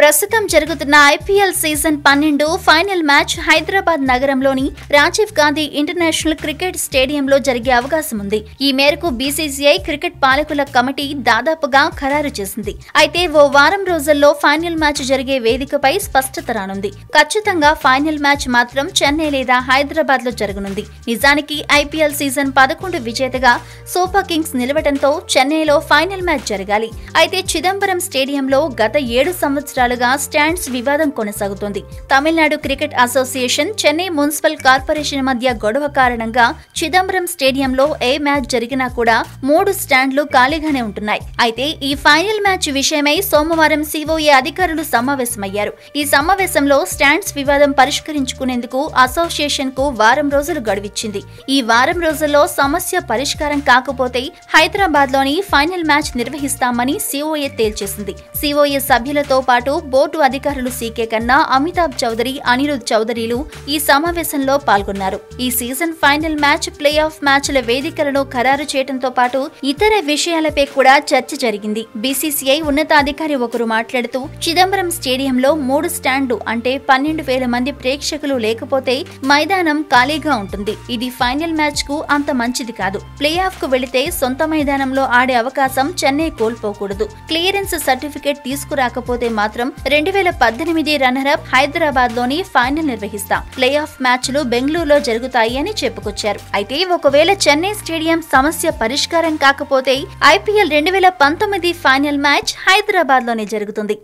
ప్రస్తుతం జరుగుతున్న IPL season పన్నెండు ఫైనల్ మ్యాచ్ హైదరాబాద్ నగరంలోని రాజీవ్ గాంధీ ఇంటర్నేషనల్ క్రికెట్ స్టేడియంలో జరిగే అవకాశం ఉంది. ఈ మేరకు బీసీసీఐ క్రికెట్ పాలకుల కమిటీ దాదాపుగా ఖరారు చేసింది. అయితే ఓ వారం రోజుల్లో ఫైనల్ మ్యాచ్ జరిగే వేదికపై స్పష్టత రానుంది. ఖచ్చితంగా ఫైనల్ మ్యాచ్ మాత్రం చెన్నై లేదా హైదరాబాద్లో జరగనుంది. నిజానికి ఐపీఎల్ సీజన్ పదకొండు విజేతగా సూపర్ కింగ్స్ నిలవడంతో చెన్నైలో ఫైనల్ మ్యాచ్ జరగాలి. అయితే చిదంబరం స్టేడియంలో గత ఏడు సంవత్సరాలు సంవత్సరాలుగా స్టాండ్స్ వివాదం కొనసాగుతోంది. Tamil Nadu cricket association Chennai municipal corporation మధ్య గొడవ కారణంగా చిదంబరం స్టేడియంలో ఏ మ్యాచ్ జరిగినా కూడా మూడు స్టాండ్లు ఖాళీగానే ఉంటున్నాయి. అయితే ఈ ఫైనల్ మ్యాచ్ విషయమై సోమవారం సిఓఏ అధికారులు సమావేశమయ్యారు. ఈ సమావేశంలో స్టాండ్స్ వివాదం పరిష్కరించుకునేందుకు అసోసియేషన్కు వారం రోజులు గడువిచ్చింది. ఈ వారం రోజుల్లో సమస్య పరిష్కారం కాకపోతే హైదరాబాద్లోని ఫైనల్ మ్యాచ్ నిర్వహిస్తామని సిఓఏ తేల్చేసింది. సిఓఏ సభ్యులతో పాటు బోర్డు అధికారులు సీకే కన్నా అమితాబ్ చౌదరి అనిరుద్ చౌదరిలు ఈ సమావేశంలో పాల్గొన్నారు. ఈ season final match play off మ్యాచ్ల వేదికలను ఖరారు చేయడంతో పాటు ఇతర విషయాలపై కూడా చర్చ జరిగింది. బీసీసీఐ ఉన్నతాధికారి ఒకరు మాట్లాడుతూ చిదంబరం స్టేడియంలో మూడు స్టాండ్లు అంటే పన్నెండు వేల మంది ప్రేక్షకులు లేకపోతే మైదానం ఖాళీగా ఉంటుంది. ఇది ఫైనల్ మ్యాచ్కు అంత మంచిది కాదు. ప్లే ఆఫ్కు వెళితే సొంత మైదానంలో ఆడే అవకాశం చెన్నై కోల్పోకూడదు. క్లియరెన్స్ సర్టిఫికేట్ తీసుకురాకపోతే మాత్రం రెండు వేల పద్దెనిమిది రన్నరప్ హైదరాబాద్లోని ఫైనల్ నిర్వహిస్తాం. ప్లే ఆఫ్ మ్యాచ్లు బెంగళూరులో జరుగుతాయి అని చెప్పుకొచ్చారు. అయితే ఒకవేళ చెన్నై స్టేడియం సమస్య పరిష్కారం కాకపోతే ఐపీఎల్ రెండు వేల పంతొమ్మిది ఫైనల్ మ్యాచ్ హైదరాబాద్లోనే జరుగుతుంది.